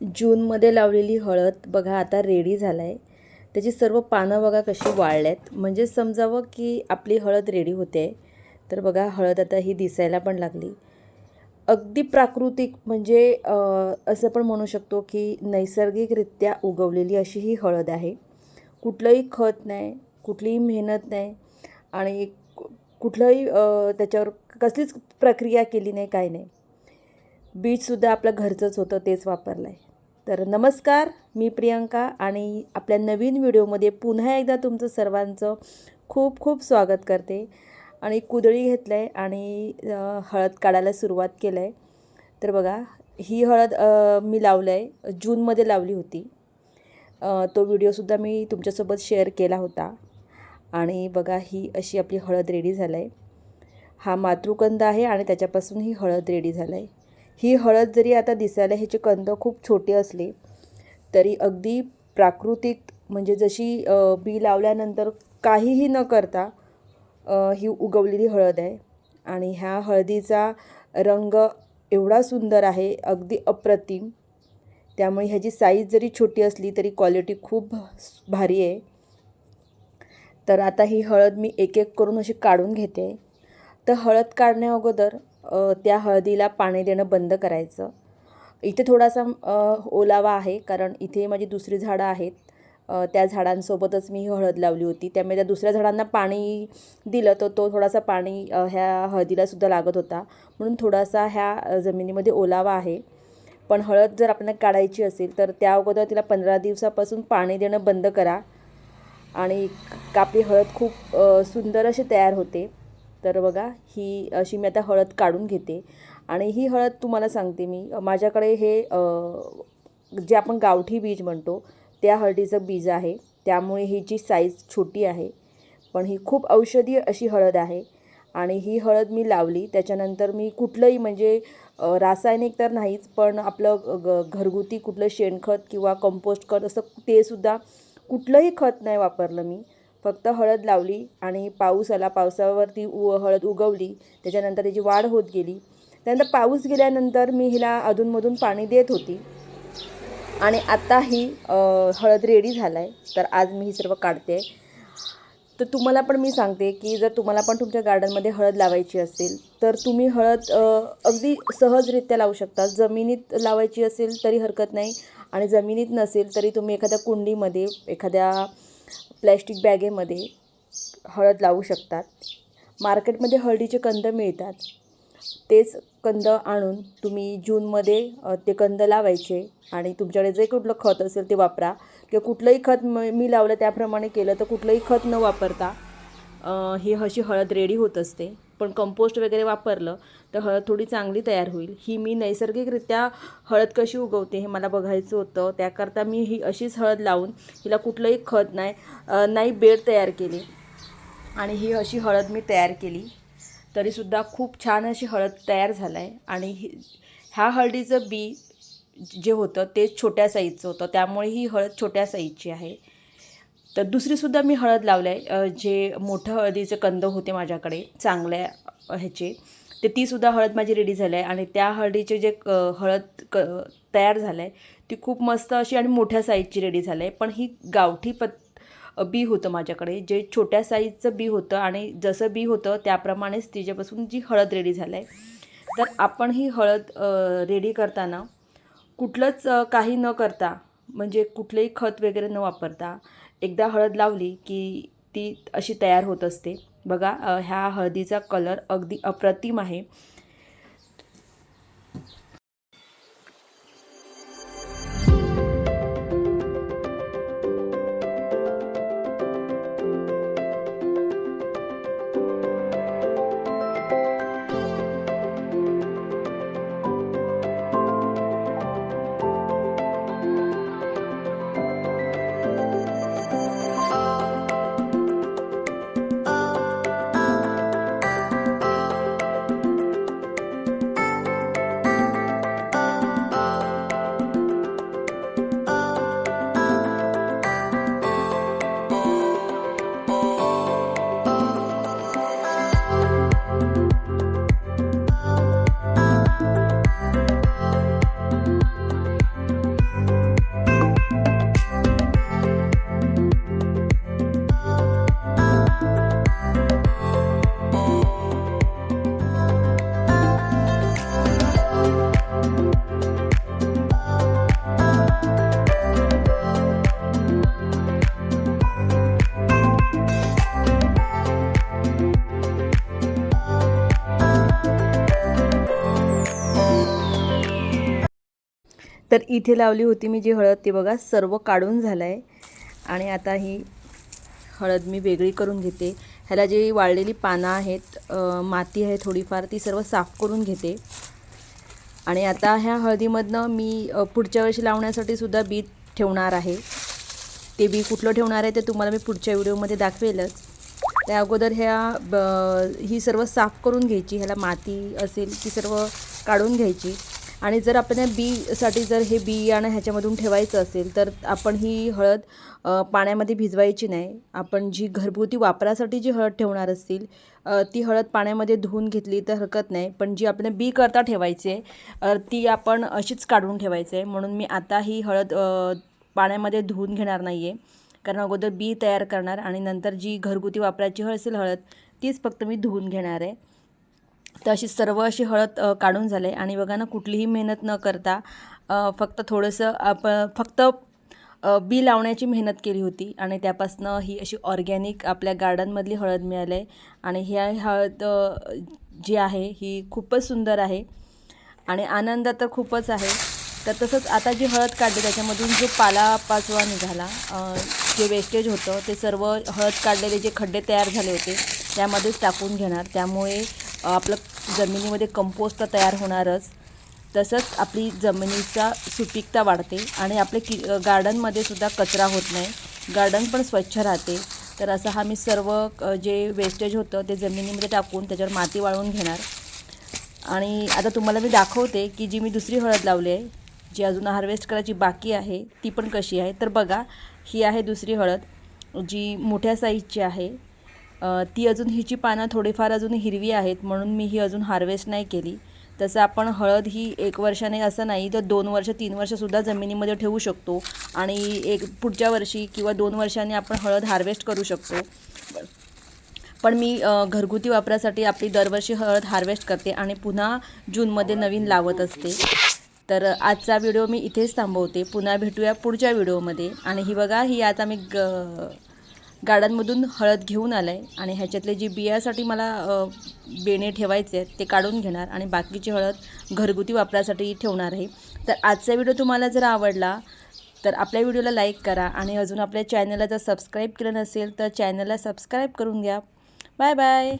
जूनमध्ये लावलेली हळद बघा आता रेडी झाला आहे त्याची सर्व पानं बघा कशी वाळल्यात. म्हणजे समजावं की आपली हळद रेडी होते. आहे तर बघा हळद आता ही दिसायला पण लागली. अगदी प्राकृतिक म्हणजे असं पण म्हणू शकतो की नैसर्गिकरित्या उगवलेली अशी ही हळद आहे. कुठलंही खत नाही कुठलीही मेहनत नाही आणि कुठलंही त्याच्यावर कसलीच प्रक्रिया केली नाही काही नाही. बीजसुद्धा आपलं घरचंच होतं तेच वापरलं आहे तर नमस्कार मी प्रियंका आणि आपल्या नवीन व्हिडिओमध्ये पुन्हा एकदा तुमचं सर्वांचं खूप खूप स्वागत करते. आणि कुदळी घेतलं आहे आणि हळद काढायला सुरुवात केलं आहे तर बघा ही हळद मी लावलं आहे जूनमध्ये लावली होती. तो व्हिडिओसुद्धा मी तुमच्यासोबत शेअर केला होता. आणि बघा ही अशी आपली हळद रेडी झालं आहे हा मातृकंद आहे आणि त्याच्यापासून ही हळद रेडी झालं आहे ही हळद जरी आता दिसायला ह्याचे कंद खूप छोटे असले तरी अगदी प्राकृतिक म्हणजे जशी बी लावल्यानंतर काहीही न करता ही उगवलेली हळद आहे. आणि ह्या हळदीचा रंग एवढा सुंदर आहे अगदी अप्रतिम. त्यामुळे ह्याची साईज जरी छोटी असली तरी क्वालिटी खूप भारी आहे. तर आता ही हळद मी एक एक करून अशी काढून घेते. तर हळद काढण्या अगोदर त्या हळदीला पाणी देणं बंद करायचं. इथे थोडासा ओलावा आहे कारण इथे माझी दुसरी झाडं आहेत. त्या झाडांसोबतच मी ही हळद लावली होती. त्यामुळे त्या दुसऱ्या झाडांना पाणी दिलं तर तो थोडासा पाणी ह्या हळदीलासुद्धा लागत होता. म्हणून थोडासा ह्या जमिनीमध्ये ओलावा आहे. पण हळद जर आपल्याला काढायची असेल तर त्या अगोदर तिला पंधरा दिवसापासून पाणी देणं बंद करा. आणि कापी हळद खूप सुंदर अशी तयार होते. तर बघा ही अशी मी आता हळद काढून घेते. आणि ही हळद तुम्हाला सांगते मी. माझ्याकडे हे जे आपण गावठी बीज म्हणतो त्या हळदीचं बीज आहे. त्यामुळे ही जी साईज छोटी आहे. पण ही खूप औषधी अशी हळद आहे. आणि ही हळद मी लावली. त्याच्यानंतर मी कुठलंही म्हणजे रासायनिक तर नाहीच पण आपलं ग घरगुती कुठलं शेणखत किंवा कंपोस्ट खत असं तेसुद्धा कुठलंही खत नाही वापरलं मी. फक्त हळद लावली आणि पाऊस आला पावसावरती उ हळद उगवली त्याच्यानंतर त्याची वाढ होत गेली. त्यानंतर पाऊस गेल्यानंतर मी हिला अधूनमधून पाणी देत होती. आणि आत्ता ही हळद रेडी झाला आहे तर आज मी ही सर्व काढते. तर तुम्हाला पण मी सांगते की जर तुम्हाला पण तुमच्या गार्डनमध्ये हळद लावायची असेल तर तुम्ही हळद अगदी सहजरित्या लावू शकता. जमिनीत लावायची असेल तरी हरकत नाही. आणि जमिनीत नसेल तरी तुम्ही एखाद्या कुंडीमध्ये एखाद्या प्लॅस्टिक बॅगेमध्ये हळद लावू शकतात. मार्केटमध्ये हळदीचे कंद मिळतात. तेच कंद आणून तुम्ही जूनमध्ये ते कंद लावायचे आणि तुमच्याकडे जे कुठलं खत असेल ते वापरा. किंवा कुठलंही खत म मी लावलं त्याप्रमाणे केलं तर कुठलंही खत न वापरता ही अशी हळद रेडी होत असते. पण कंपोस्ट वगैरे वापरलं तर हळद थोडी चांगली तयार होईल. ही मी नैसर्गिकरित्या हळद कशी उगवते हे मला बघायचं होतं. त्याकरता मी ही अशीच हळद लावून हिला कुठलंही खत नाही नाही बेड तयार केली. आणि ही अशी हळद मी तयार केली. तरीसुद्धा खूप छान अशी हळद तयार झाला आहे आणि ही ह्या हळदीचं बी जे होतं ते छोट्या साईजचं होतं. त्यामुळे ही हळद छोट्या साईजची आहे. तर दुसरीसुद्धा मी हळद लावलं आहे जे मोठं हळदीचे कंद होते माझ्याकडे चांगल्या ह्याचे ते तीसुद्धा हळद माझी रेडी झाली आहे आणि त्या हळदीचे जे क हळद क तयार झालं आहे ती खूप मस्त अशी आणि मोठ्या साईजची रेडी झालं आहे पण ही गावठी पत बी होतं माझ्याकडे जे छोट्या साईजचं बी होतं आणि जसं बी होतं त्याप्रमाणेच तिच्यापासून जी हळद रेडी झालं आहे तर आपण ही हळद रेडी करताना कुठलंच काही न करता म्हणजे कुठलेही खत वगैरे न वापरता एकदा हळद लावली की ती अशी तयार होत असते. बघा ह्या हळदीचा कलर अगदी अप्रतिम आहे. तर इथे लावली होती मी जी हळद ती बघा सर्व काढून झालं आहे आणि आता ही हळद मी वेगळी करून घेते. ह्याला जी वाळलेली पानं आहेत माती आहे थोडीफार ती सर्व साफ करून घेते. आणि आता ह्या हळदीमधनं मी पुढच्या वर्षी लावण्यासाठी सुद्धा बी ठेवणार आहे. ते बी कुठलं ठेवणार आहे ते तुम्हाला मी पुढच्या व्हिडिओमध्ये दाखवेलच. त्या अगोदर ह्या ब ही सर्व साफ करून घ्यायची ह्याला माती असेल ती सर्व काढून घ्यायची. आणि जर आपण बीसाठी जर हे बियाणं ह्याच्यामधून ठेवायचं असेल तर आपण ही हळद पाण्यामध्ये भिजवायची नाही. आपण जी घरगुती वापरासाठी जी हळद ठेवणार असतील ती हळद पाण्यामध्ये धुवून घेतली तर हरकत नाही. पण जी आपण बी करता ठेवायची आहे ती आपण अशीच काढून ठेवायची. आहे म्हणून मी आता ही हळद पाण्यामध्ये धुवून घेणार नाही आहे कारण अगोदर बी तयार करणार आणि नंतर जी घरगुती वापरायची हळ असेल हळद तीच फक्त मी धुवून घेणार आहे. तर अशी सर्व अशी हळद काढून झाले. आणि बघा ना कुठलीही मेहनत न करता फक्त थोडंसं आप फक्त बी लावण्याची मेहनत केली होती. आणि त्यापासनं ही अशी ऑर्गॅनिक आपल्या गार्डनमधली हळद मिळाली. आहे आणि ह्या हळद जी आहे ही खूपच सुंदर आहे. आणि आनंद तर खूपच आहे. तर तसंच आता जी हळद काढली त्याच्यामधून जो पालापाचवा निघाला जे वेस्टेज होतं ते सर्व हळद काढलेले जे खड्डे तयार झाले होते त्यामध्येच टाकून घेणार. त्यामुळे आपलं जमिनीमध्ये कंपोस्ट तयार होणारच. तसंच आपली जमिनीचा सुपीकता वाढते आणि आपले कि गार्डनमध्ये सुद्धा कचरा होत नाही. गार्डन पण स्वच्छ राहते. तर असं हा मी सर्व जे वेस्टेज होतं ते जमिनीमध्ये टाकून त्याच्यावर माती वाळवून घेणार. आणि आता तुम्हाला मी दाखवते की जी मी दुसरी हळद लावली आहे जी अजून हार्वेस्ट करायची बाकी आहे ती पण कशी आहे. तर बघा ही आहे दुसरी हळद जी मोठ्या साईजची आहे. ती अजून हिची पानं थोडीफार अजून हिरवी आहेत म्हणून मी ही अजून हार्वेस्ट नाही केली. तसं आपण हळद ही एक वर्षाने असं नाही तर दोन वर्ष तीन वर्षसुद्धा जमिनीमध्ये ठेवू शकतो. आणि एक पुढच्या वर्षी किंवा दोन वर्षांनी आपण हळद हार्वेस्ट करू शकतो. पण मी घरगुती वापरासाठी आपली दरवर्षी हळद हार्वेस्ट करते आणि पुन्हा जूनमध्ये नवीन लावत असते. तर आजचा व्हिडिओ मी इथेच थांबवते. पुन्हा भेटूया पुढच्या व्हिडिओमध्ये. आणि ही बघा ही आता मी ग गाड्यांमधून हळद घेऊन आलं आहे आणि ह्याच्यातले जी बियासाठी मला बेणे ठेवायचे आहेत ते काढून घेणार आणि बाकीची हळद घरगुती वापरासाठी ठेवणार आहे. तर आजचा व्हिडिओ तुम्हाला जर आवडला तर आपल्या व्हिडिओला लाईक करा आणि अजून आपल्या चॅनलला जर सबस्क्राईब केलं नसेल तर चॅनलला सबस्क्राईब करून घ्या. Bye bye.